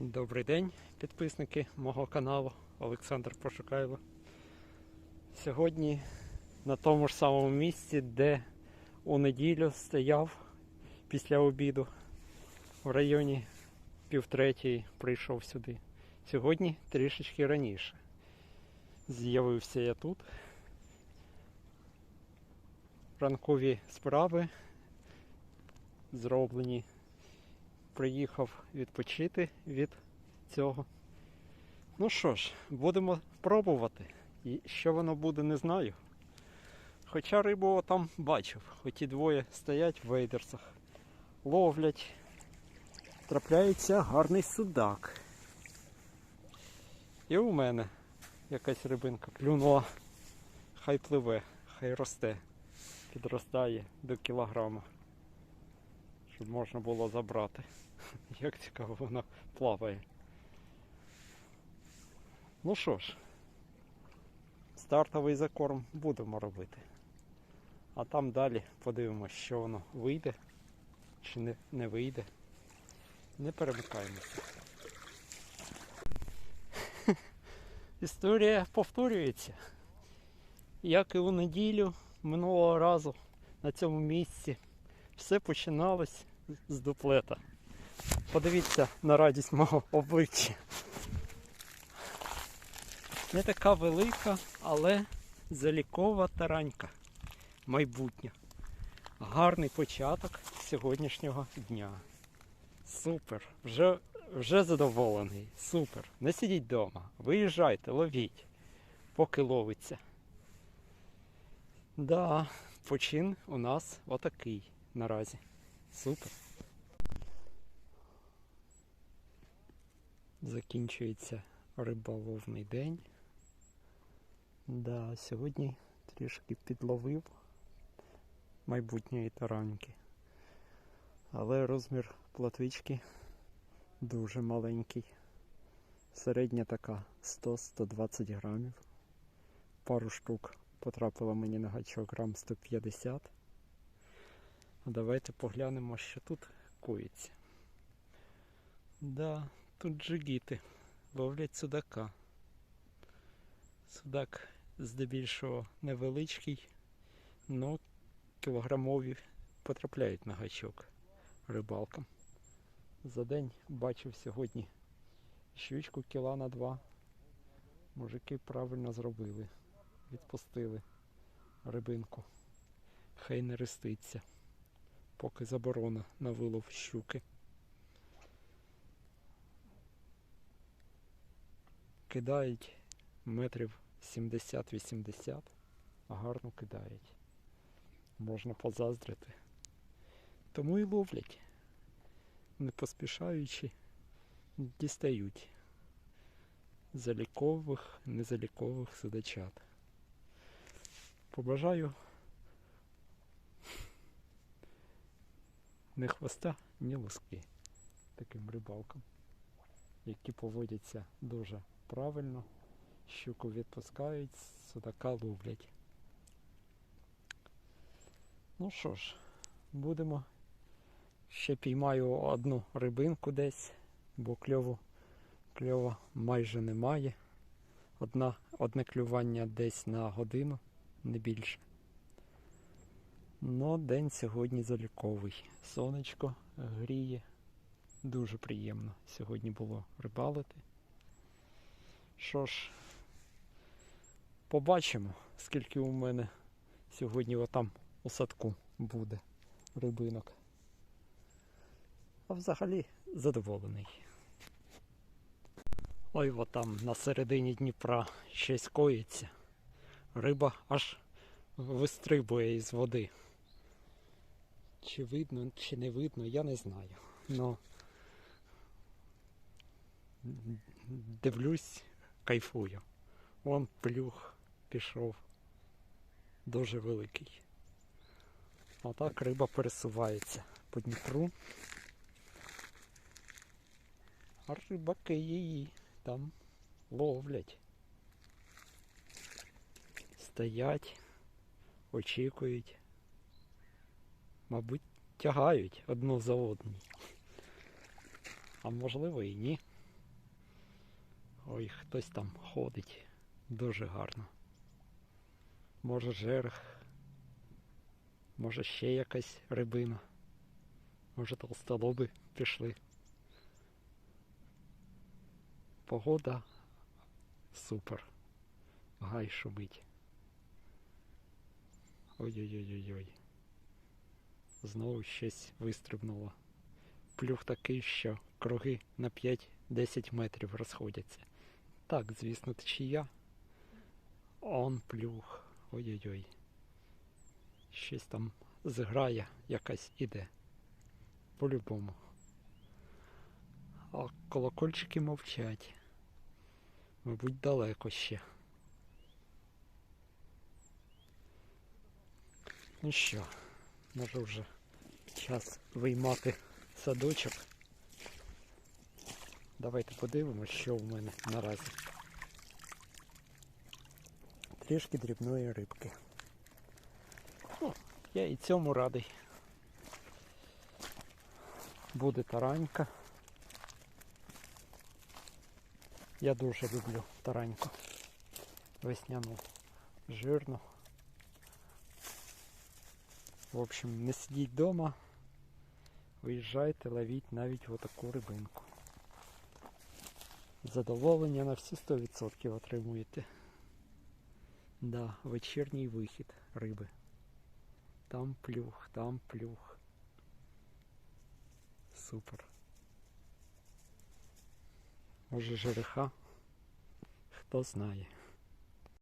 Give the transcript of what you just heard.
Добрий день, підписники мого каналу Олександр Пошукайло. Сьогодні на тому ж самому місці, де у неділю стояв після обіду в районі півтретьої прийшов сюди. Сьогодні трішечки раніше. З'явився я тут. Ранкові справи зроблені приїхав відпочити від цього. Ну що ж, будемо пробувати. І що воно буде, не знаю. Хоча рибу там бачив, хоч і двоє стоять в вейдерсах, ловлять. Трапляється гарний судак. І у мене якась рибинка клюнула. Хай пливе, хай росте, підростає до кілограма, щоб можна було забрати. Як цікаво воно плаває. Ну що ж, стартовий закорм будемо робити. А там далі подивимося, що воно вийде чи не, не вийде. Не перемикаємося. Історія повторюється. Як і у неділю минулого разу на цьому місці все починалось з дуплета. Подивіться на радість мого обличчя. Не така велика, але залікова таранька. Майбутня. Гарний початок сьогоднішнього дня. Супер. Вже, вже задоволений. Супер. Не сидіть вдома. Виїжджайте, ловіть, поки ловиться. Да, почин у нас отакий наразі. Супер. Закінчується риболовний день. Да, сьогодні трішки підловив майбутньої таранки. Але розмір платвички дуже маленький. Середня така 100-120 грамів. Пару штук потрапило мені на гачок грам 150. Давайте поглянемо, що тут коїться. Да, тут джигіти ловлять судака. Судак здебільшого невеличкий, але кілограмові потрапляють на гачок рибалкам. За день бачив сьогодні щучку кіла на два. Мужики правильно зробили. Відпустили рибинку. Хай не реститься, поки заборона на вилов щуки. Кидають метрів 70-80, а гарно кидають. Можна позаздрити. Тому і ловлять, не поспішаючи, дістають залікових, незалікових судачат. Побажаю не хвоста, ні луски таким рибалкам, які поводяться дуже правильно, щуку відпускають, судака ловлять. Ну що ж, будемо. Ще піймаю одну рибинку десь, бо кльову, кльова майже немає. Одна, одне клювання десь на годину, не більше. Но день сьогодні заліковий. Сонечко гріє. Дуже приємно сьогодні було рибалити. Що ж, побачимо, скільки у мене сьогодні отам у садку буде рибинок. А взагалі задоволений. Ой, от там на середині Дніпра щось коїться. Риба аж вистрибує із води. Чи видно, чи не видно, я не знаю. Но дивлюсь, кайфую. Вон плюх пішов. Дуже великий. Отак риба пересувається по Дніпру. А рибаки її там ловлять. Стоять, очікують. Мабуть, тягають одну за одну. А можливо і ні. Ой, хтось там ходить. Дуже гарно. Може жерех. Може ще якась рибина. Може толстолоби пішли. Погода супер. Гай шумить. Ой-ой-ой-ой-ой. Знову щось вистрибнуло. Плюх такий, що круги на 5-10 метрів розходяться. Так, звісно, течія. Он плюх. Ой-ой-ой. Щось там зграя якась іде. По-любому. А колокольчики мовчать. Мабуть, далеко ще. Ну що, може вже час виймати садочок. Давайте подивимось, що в мене наразі. Трішки дрібної рибки. Ну, я і цьому радий. Буде таранька. Я дуже люблю тараньку. Весняну, жирну. В общем, не сидіть вдома, виїжджайте, ловіть навіть отаку рибинку. Задоволення на всі 100% отримуєте. Да, вечірній вихід риби. Там плюх, там плюх. Супер. Може жереха? Хто знає.